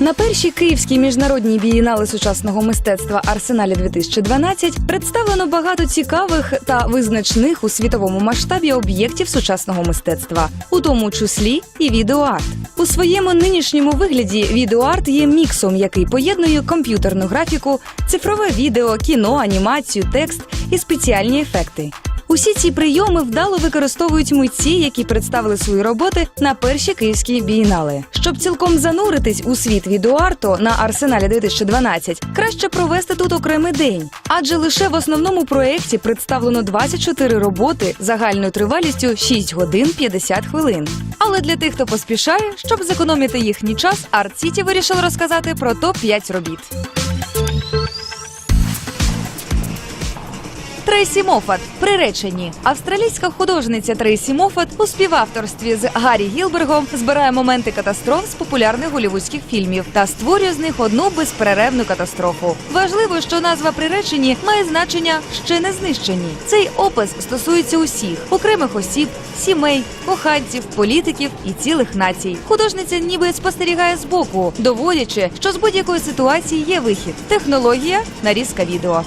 На першій київській міжнародній бієнали сучасного мистецтва Арсеналі 2012 представлено багато цікавих та визначних у світовому масштабі об'єктів сучасного мистецтва, у тому числі і відеоарт. У своєму нинішньому вигляді відеоарт є міксом, який поєднує комп'ютерну графіку, цифрове відео, кіно, анімацію, текст і спеціальні ефекти. Усі ці прийоми вдало використовують митці, які представили свої роботи на перші київські бієнали. Щоб цілком зануритись у світ відеоарту на арсеналі 2012, краще провести тут окремий день, адже лише в основному проєкті представлено 24 роботи загальною тривалістю 6 годин 50 хвилин. Але для тих, хто поспішає, щоб зекономити їхній час, Арт Сіті вирішив розказати про топ 5 робіт. Трейсі Моффат приречені. Австралійська художниця Трейсі Моффат у співавторстві з Гаррі Гілбергом збирає моменти катастроф з популярних голівудських фільмів та створює з них одну безперервну катастрофу. Важливо, що назва приречені має значення ще не знищені. Цей опис стосується усіх окремих осіб, сімей, коханців, політиків і цілих націй. Художниця ніби спостерігає збоку, доводячи, що з будь-якої ситуації є вихід. Технологія нарізка відео.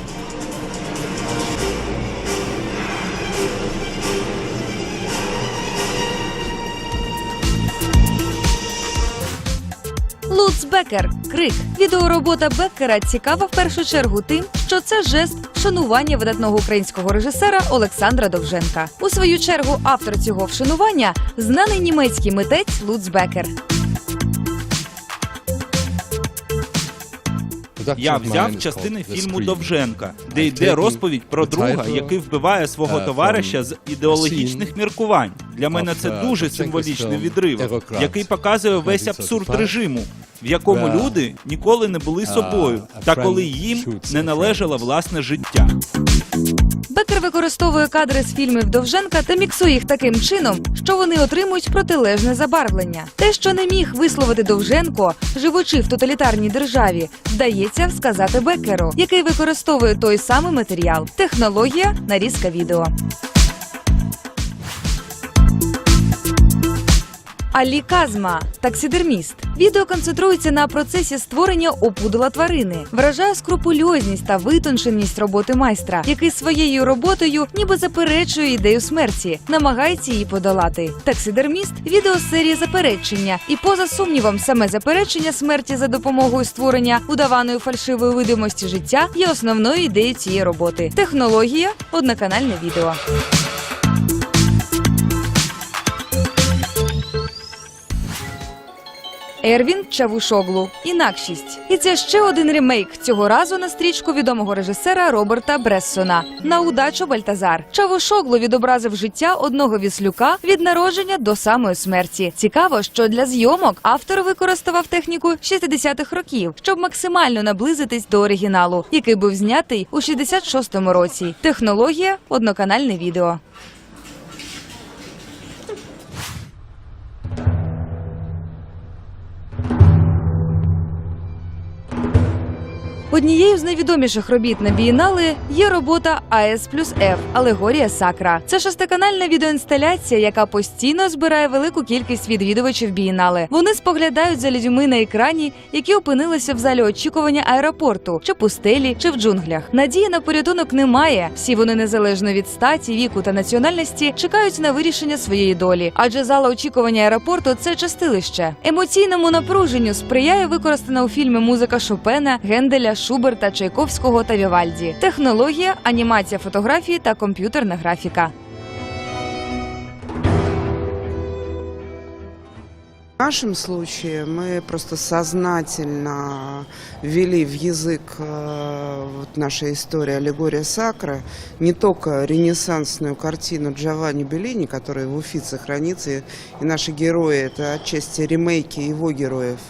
Бекер крик. Відеоробота Беккера цікава в першу чергу тим, що це жест вшанування видатного українського режисера Олександра Довженка. У свою чергу автор цього вшанування знаний німецький митець Луц Бекер. Я взяв частини фільму Довженка, де йде розповідь про друга, який вбиває свого товариша з ідеологічних міркувань. Для мене це дуже символічний відривок, який показує весь абсурд режиму, в якому люди ніколи не були собою, та коли їм не належало власне життя. Бекер використовує кадри з фільмів Довженка та міксує їх таким чином, що вони отримують протилежне забарвлення. Те, що не міг висловити Довженко, живучи в тоталітарній державі, вдається сказати Бекеру, який використовує той самий матеріал. Технологія нарізка відео. Алі Казма таксидерміст. Відео концентрується на процесі створення опудала тварини, вражає скрупульозність та витонченість роботи майстра, який своєю роботою ніби заперечує ідею смерті, намагається її подолати. Таксидерміст відео серії заперечення, і поза сумнівом, саме заперечення смерті за допомогою створення удаваної фальшивої видимості життя є основною ідеєю цієї роботи. Технологія одноканальне відео. Ервін Чавушоглу. Інакшість. І це ще один ремейк цього разу на стрічку відомого режисера Роберта Брессона. На удачу Бальтазар. Чавушоглу відобразив життя одного віслюка від народження до самої смерті. Цікаво, що для зйомок автор використав техніку 60-х років, щоб максимально наблизитись до оригіналу, який був знятий у 66-му році. Технологія одноканальне відео. Однією з найвідоміших робіт на бієнале є робота АС плюс Ф Алегорія Сакра. Це шестиканальна відеоінсталяція, яка постійно збирає велику кількість відвідувачів бієнале. Вони споглядають за людьми на екрані, які опинилися в залі очікування аеропорту, чи пустелі, чи в джунглях. Надії на порятунок немає. Всі вони незалежно від статі, віку та національності чекають на вирішення своєї долі. Адже зала очікування аеропорту це частилище. Емоційному напруженню сприяє використана у фільмі музика Шопена, Генделя, Шуберта, Чайковського та Вівальді. Технологія, анімація фотографії та комп'ютерна графіка. В нашем случае мы просто сознательно ввели в язык э, вот наша история аллегория Сакра не только ренессансную картину Джованни Беллини, которая в Уфице хранится, и, и наши герои это отчасти ремейки его героев,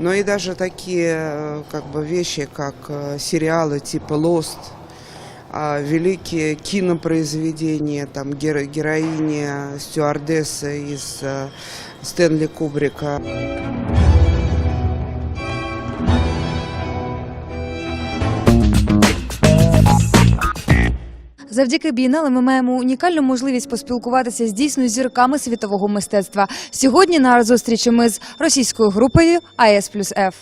но и даже такие э, как бы вещи, как э, сериалы типа Lost, а, великие кинопроизведения, там геро- героиня стюардесса из э, Стэнли Кубрика. Завдяки бієнале ми маємо унікальну можливість поспілкуватися з дійсно зірками світового мистецтва. Сьогодні на зустрічі ми з російською групою АЕС плюс Ф.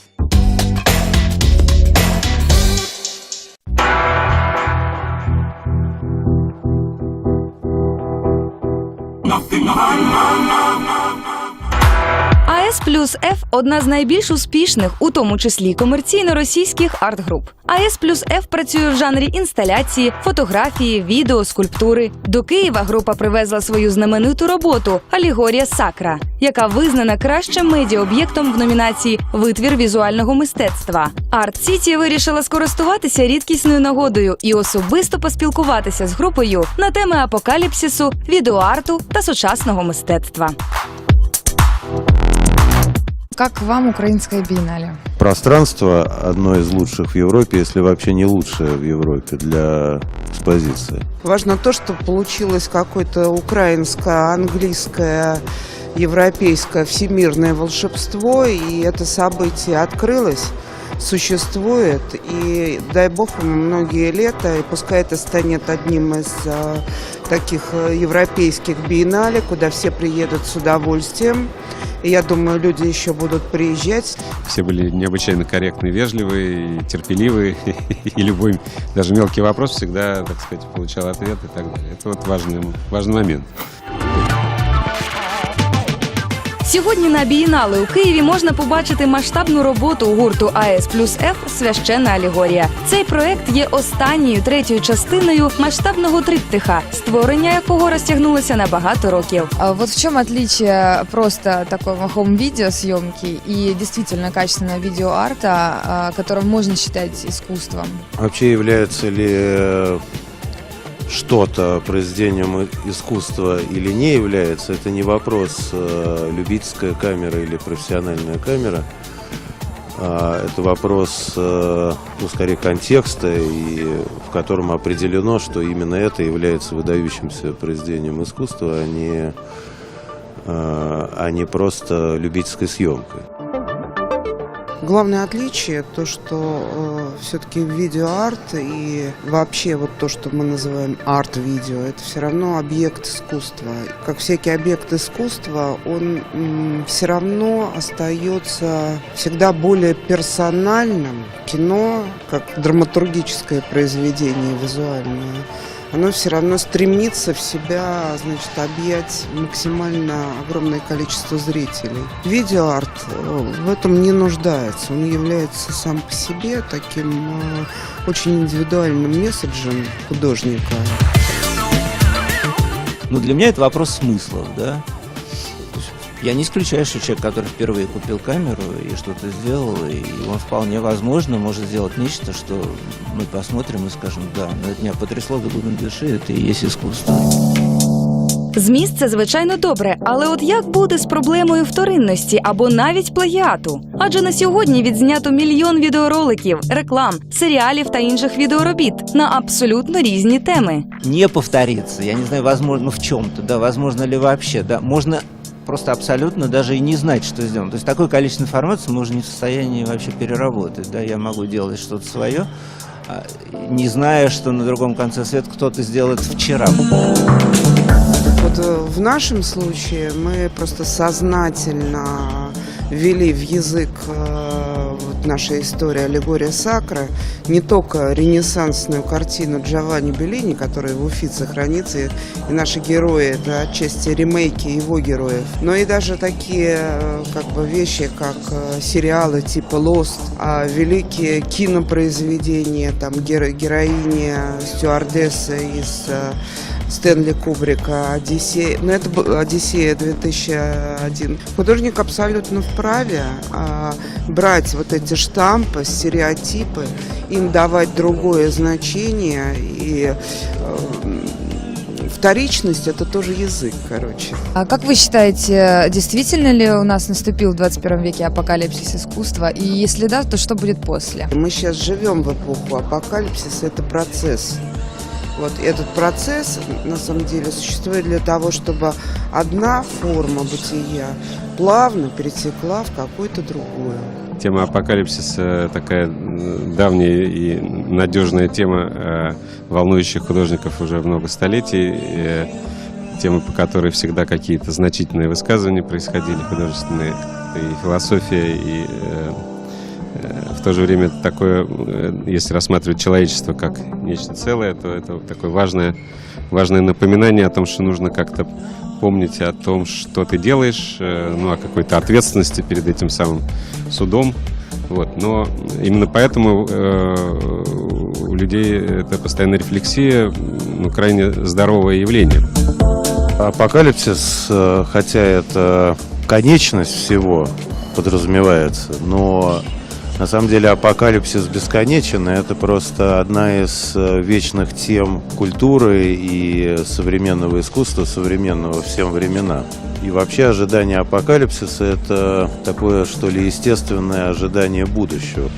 плюс Ф одна з найбільш успішних, у тому числі комерційно-російських арт-груп. АЕС плюс Ф працює в жанрі інсталяції, фотографії, відео, скульптури. До Києва група привезла свою знамениту роботу Алігорія Сакра, яка визнана кращим медіаоб'єктом в номінації Витвір візуального мистецтва. Арт Сіті вирішила скористуватися рідкісною нагодою і особисто поспілкуватися з групою на теми апокаліпсису, відеоарту та сучасного мистецтва. Как вам украинская биеннале? Пространство одно из лучших в Европе, если вообще не лучшее в Европе для экспозиции. Важно то, что получилось какое-то украинское, английское, европейское, всемирное волшебство, и это событие открылось существует, и дай бог ему многие лета, и пускай это станет одним из э, таких э, европейских биеннале, куда все приедут с удовольствием. И я думаю, люди еще будут приезжать. Все были необычайно корректны, вежливые, и терпеливые, и любой, даже мелкий вопрос всегда, так сказать, получал ответ и так далее. Это вот важный, важный момент. Сьогодні на бієнале у Києві можна побачити масштабну роботу гурту АЕС плюс Ф Священна алегорія. Цей проект є останньою третьою частиною масштабного триптиха, створення якого розтягнулося на багато років. А Вот в чем отличие просто такого хоум-видео съемки и действительно качественного видеоарта, а, который можно считать искусством? Вообще является ли э, что-то произведением искусства или не является, это не вопрос, э, любительская камера или профессиональная камера. А, Это вопрос, э, ну, скорее, контекста, и в котором определено, что именно это является выдающимся произведением искусства, а не, э, а не просто любительской съемкой. Главное отличие то, что все-таки видеоарт и вообще вот то, что мы называем арт-видео, это все равно объект искусства. Как всякий объект искусства, он все равно остается всегда более персональным. Кино, как драматургическое произведение визуальное, оно все равно стремится в себя, значит, объять максимально огромное количество зрителей. Видеоарт э, в этом не нуждается. Он является сам по себе таким э, очень индивидуальным месседжем художника. Ну, для меня это вопрос смыслов, да. То есть Я не исключаю, что человек, который впервые купил камеру и что-то сделал, и он вполне возможно может сделать нечто, что мы посмотрим и скажем, да, но это меня потрясло до глубины души, это и есть искусство. Зміст це звичайно добре, але от як буде з проблемою вторинності або навіть плагіату? Адже на сьогодні відзнято мільйон відеороликів, реклам, серіалів та інших відеоробіт на абсолютно різні теми. Не повторится, я не знаю, возможно, ну, в чем-то, да, возможно ли вообще, да, можно просто абсолютно даже и не знать, что сделано. То есть такое количество информации мы уже не в состоянии вообще переработать, да, я могу делать что-то свое, а, не зная, что на другом конце света кто-то сделает вчера. Вот э, в нашем случае мы просто сознательно ввели в язык э, вот наша история аллегория Сакра не только ренессансную картину Джованни Беллини, которая в Уфице хранится, и, и наши герои это отчасти ремейки его героев, но и даже такие э, как бы вещи, как э, сериалы типа Lost, а великие кинопроизведения, там геро- героиня стюардесса из э, Стэнли Кубрика «Одиссея». Ну, это был «Одиссея» 2001. Художник абсолютно вправе а, брать вот эти штампы, стереотипы, им давать другое значение. И э, вторичность – это тоже язык, короче. А как вы считаете, действительно ли у нас наступил в 21 веке апокалипсис искусства? И если да, то что будет после? Мы сейчас живем в эпоху апокалипсиса, это процесс. Вот этот процесс, на самом деле, существует для того, чтобы одна форма бытия плавно перетекла в какую-то другую. Тема апокалипсиса такая м, давняя и надежная тема, э, волнующая художников уже много столетий. э, Тема, по которой всегда какие-то значительные высказывания происходили, художественные, и философия, и э, э, в то же время такое, э, если рассматривать человечество как нечто целое, то это такое важное, важное напоминание о том, что нужно как-то помнить о том, что ты делаешь, э, ну, о какой-то ответственности перед этим самым судом. Вот. Но именно поэтому э, у людей это постоянная рефлексия, ну, крайне здоровое явление. Апокалипсис, э, хотя это конечность всего подразумевается, но на самом деле апокалипсис бесконечен, и это просто одна из э, вечных тем культуры и современного искусства, современного во всем времена. И вообще ожидание апокалипсиса – это такое, что ли, естественное ожидание будущего.